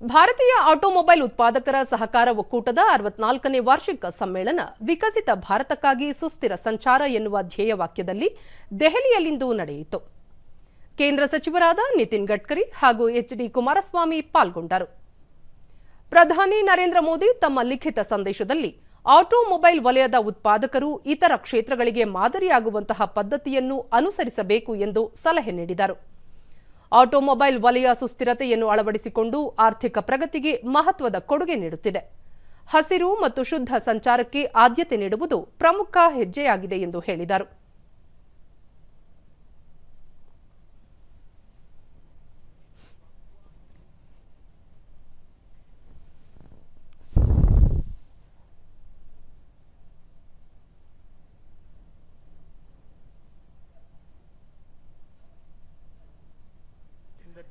ಭಾರತೀಯ ಆಟೋಮೊಬೈಲ್ ಉತ್ಪಾದಕರ ಸಹಕಾರ ಒಕ್ಕೂಟದ ಅರವತ್ನಾಲ್ಕನೇ ವಾರ್ಷಿಕ ಸಮ್ಮೇಳನ ವಿಕಸಿತ ಭಾರತಕ್ಕಾಗಿ ಸುಸ್ಥಿರ ಸಂಚಾರ ಎನ್ನುವ ಧ್ಯೇಯವಾಕ್ಯದಲ್ಲಿ ದೆಹಲಿಯಲ್ಲಿಂದು ನಡೆಯಿತು. ಕೇಂದ್ರ ಸಚಿವರಾದ ನಿತಿನ್ ಗಡ್ಕರಿ ಹಾಗೂ ಎಚ್ ಡಿ ಕುಮಾರಸ್ವಾಮಿ ಪಾಲ್ಗೊಂಡರು. ಪ್ರಧಾನಿ ನರೇಂದ್ರ ಮೋದಿ ತಮ್ಮ ಲಿಖಿತ ಸಂದೇಶದಲ್ಲಿ ಆಟೋಮೊಬೈಲ್ ವಲಯದ ಉತ್ಪಾದಕರು ಇತರ ಕ್ಷೇತ್ರಗಳಿಗೆ ಮಾದರಿಯಾಗುವಂತಹ ಪದ್ಧತಿಯನ್ನು ಅನುಸರಿಸಬೇಕು ಎಂದು ಸಲಹೆ ನೀಡಿದರು. ಆಟೋಮೊಬೈಲ್ ವಲಯ ಸುಸ್ಥಿರತೆಯನ್ನು ಅಳವಡಿಸಿಕೊಂಡು ಆರ್ಥಿಕ ಪ್ರಗತಿಗೆ ಮಹತ್ವದ ಕೊಡುಗೆ ನೀಡುತ್ತಿದೆ. ಹಸಿರು ಮತ್ತು ಶುದ್ಧ ಸಂಚಾರಕ್ಕೆ ಆದ್ಯತೆ ನೀಡುವುದು ಪ್ರಮುಖ ಹೆಜ್ಜೆಯಾಗಿದೆ ಎಂದು ಹೇಳಿದರು.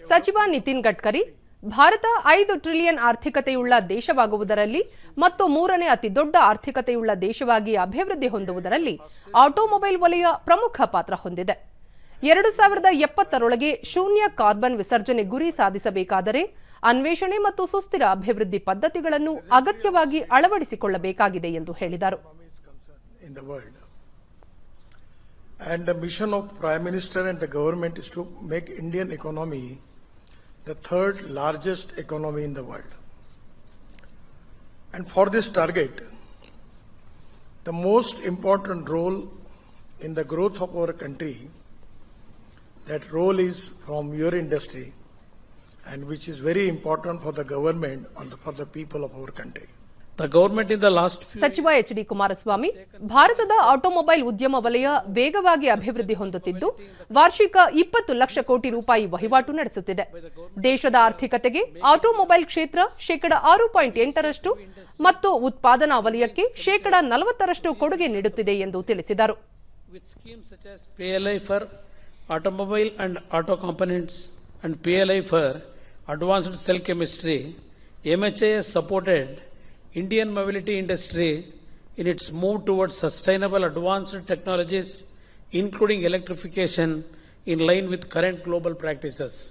ಸಚಿವ ನಿತಿನ್ ಗಡ್ಕರಿ, ಭಾರತ ಐದು ಟ್ರಿಲಿಯನ್ ಆರ್ಥಿಕತೆಯುಳ್ಳ ದೇಶವಾಗುವುದರಲ್ಲಿ ಮತ್ತು ಮೂರನೇ ಅತಿ ದೊಡ್ಡ ಆರ್ಥಿಕತೆಯುಳ್ಳ ದೇಶವಾಗಿ ಅಭಿವೃದ್ಧಿ ಹೊಂದುವುದರಲ್ಲಿ ಆಟೋಮೊಬೈಲ್ ವಲಯ ಪ್ರಮುಖ ಪಾತ್ರ ಹೊಂದಿದೆ ಎರಡು ಸಾವಿರದ ಎಪ್ಪತ್ತರೊಳಗೆ ಶೂನ್ಯ ಕಾರ್ಬನ್ ವಿಸರ್ಜನೆ ಗುರಿ ಸಾಧಿಸಬೇಕಾದರೆ ಅನ್ವೇಷಣೆ ಮತ್ತು ಸುಸ್ಥಿರ ಅಭಿವೃದ್ಧಿ ಪದ್ಧತಿಗಳನ್ನು ಅಗತ್ಯವಾಗಿ ಅಳವಡಿಸಿಕೊಳ್ಳಬೇಕಾಗಿದೆ ಎಂದು ಹೇಳಿದರು. And the mission of Prime Minister and the government is to make Indian economy the third largest economy in the world. And for this target, the most important role in the growth of our country, that role is from your industry, and which is very important for the government and for the people of our country. ಸಚಿವ H D Kumaraswamy ಭಾರತದ automobile ಉದ್ಯಮ ವಲಯ ವೇಗವಾಗಿ ಅಭಿವೃದ್ಧಿ ಹೊಂದುತ್ತಿದ್ದು ವಾರ್ಷಿಕ ಇಪ್ಪತ್ತು ಲಕ್ಷ ಕೋಟಿ ರೂಪಾಯಿ ವಹಿವಾಟು ನಡೆಸುತ್ತಿದೆ. ದೇಶದ ಆರ್ಥಿಕತೆಗೆ ಆಟೋಮೊಬೈಲ್ ಕ್ಷೇತ್ರ ಶೇಕಡ ಆರು ಪಾಯಿಂಟ್ ಎಂಟರಷ್ಟು ಮತ್ತು ಉತ್ಪಾದನಾ ವಲಯಕ್ಕೆ ಶೇಕಡ ನಲವತ್ತರಷ್ಟು ಕೊಡುಗೆ ನೀಡುತ್ತಿದೆ ಎಂದು ತಿಳಿಸಿದರು. Automobile auto components and PLI for advanced Indian mobility industry in its move towards sustainable advanced technologies, including electrification, in line with current global practices.